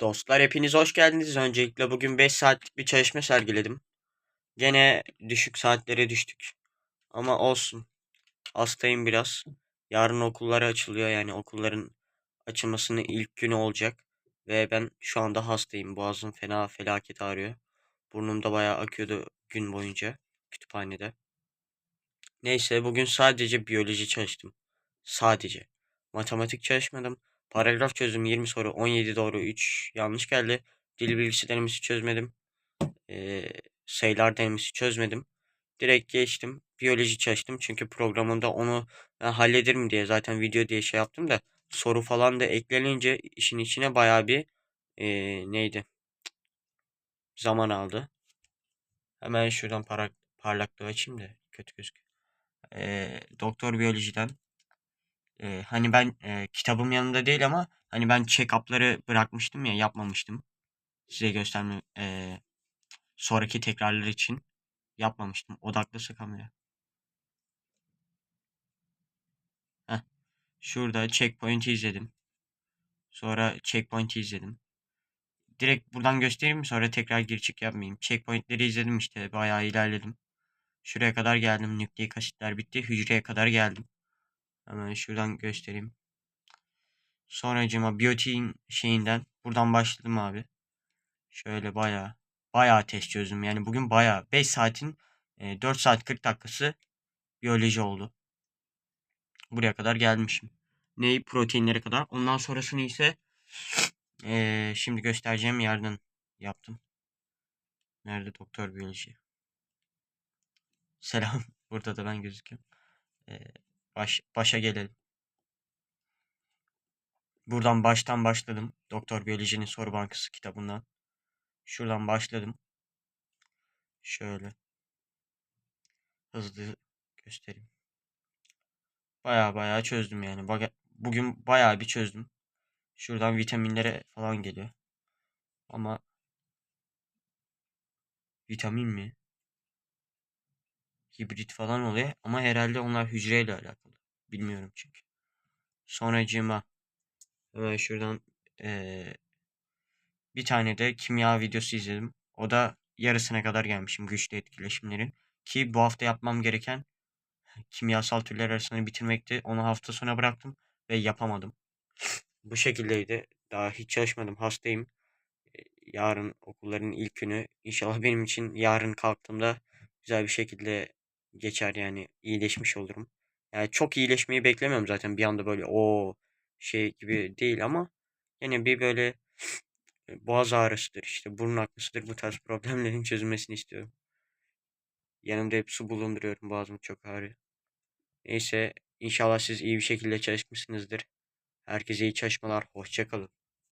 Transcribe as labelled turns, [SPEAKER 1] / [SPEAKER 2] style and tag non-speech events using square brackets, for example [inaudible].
[SPEAKER 1] Dostlar hepiniz hoş geldiniz. Öncelikle bugün 5 saatlik bir çalışma sergiledim. Gene düşük saatlere düştük. Ama olsun. Hastayım biraz. Yarın okulları açılıyor yani okulların açılmasının ilk günü olacak. Ve ben şu anda hastayım. Boğazım fena felaket ağrıyor. Burnum da bayağı akıyordu gün boyunca kütüphanede. Neyse bugün sadece biyoloji çalıştım. Sadece. Matematik çalışmadım. Paragraf çözdüm 20 soru 17 doğru 3 yanlış geldi. Dil bilgisi denemesi çözmedim. Ee, sayılar denemesi çözmedim. Direkt geçtim. Biyoloji çalıştım çünkü programımda onu ben hallederim diye zaten video diye şey yaptım da soru falan da eklenince işin içine bayağı bir ee, neydi? Zaman aldı. Hemen şuradan para, parlaklığı açayım da kötü gözüküyor. Ee, doktor biyolojiden Eee, hani ben eee, kitabım yanında değil ama hani ben check-up'ları bırakmıştım ya yapmamıştım. Size gösterme eee, sonraki tekrarlar için yapmamıştım. Odaklısı kamera. Heh. Şurada checkpoint'i izledim. Sonra checkpoint'i izledim. Direkt buradan göstereyim mi? Sonra tekrar gir çık yapmayayım. Checkpoint'leri izledim işte. Bayağı ilerledim. Şuraya kadar geldim. Nükleik asitler bitti. Hücreye kadar geldim. Hemen şuradan göstereyim. Sonracıma biyotiğin şeyinden buradan başladım abi. Şöyle bayağı bayağı test çözdüm. Yani bugün bayağı 5 saatin e, 4 saat 40 dakikası biyoloji oldu. Buraya kadar gelmişim. Neyi proteinlere kadar. Ondan sonrasını ise e, şimdi göstereceğim yerden yaptım. Nerede doktor biyoloji? Selam. [laughs] Burada da ben gözüküyorum. E, baş, başa gelelim. Buradan baştan başladım. Doktor Biyoloji'nin soru bankası kitabından. Şuradan başladım. Şöyle. Hızlı göstereyim. Baya baya çözdüm yani. Bugün baya bir çözdüm. Şuradan vitaminlere falan geliyor. Ama vitamin mi? Hibrit falan oluyor. Ama herhalde onlar hücreyle alakalı. Bilmiyorum çünkü. Sonracığıma hemen şuradan eee, bir tane de kimya videosu izledim. O da yarısına kadar gelmişim güçlü etkileşimlerin. Ki bu hafta yapmam gereken kimyasal türler arasını bitirmekti. Onu hafta sona bıraktım ve yapamadım. Bu şekildeydi. Daha hiç çalışmadım. Hastayım. E, Yarın okulların ilk günü. İnşallah benim için yarın kalktığımda güzel bir şekilde geçer yani iyileşmiş olurum. Yani çok iyileşmeyi beklemiyorum zaten bir anda böyle o şey gibi değil ama yine bir böyle boğaz ağrısıdır işte burun akmasıdır bu tarz [laughs] problemlerin çözülmesini istiyorum. Yanımda hep su bulunduruyorum boğazım çok ağrıyor. Neyse inşallah siz iyi bir şekilde çalışmışsınızdır. Herkese iyi çalışmalar. Hoşça kalın.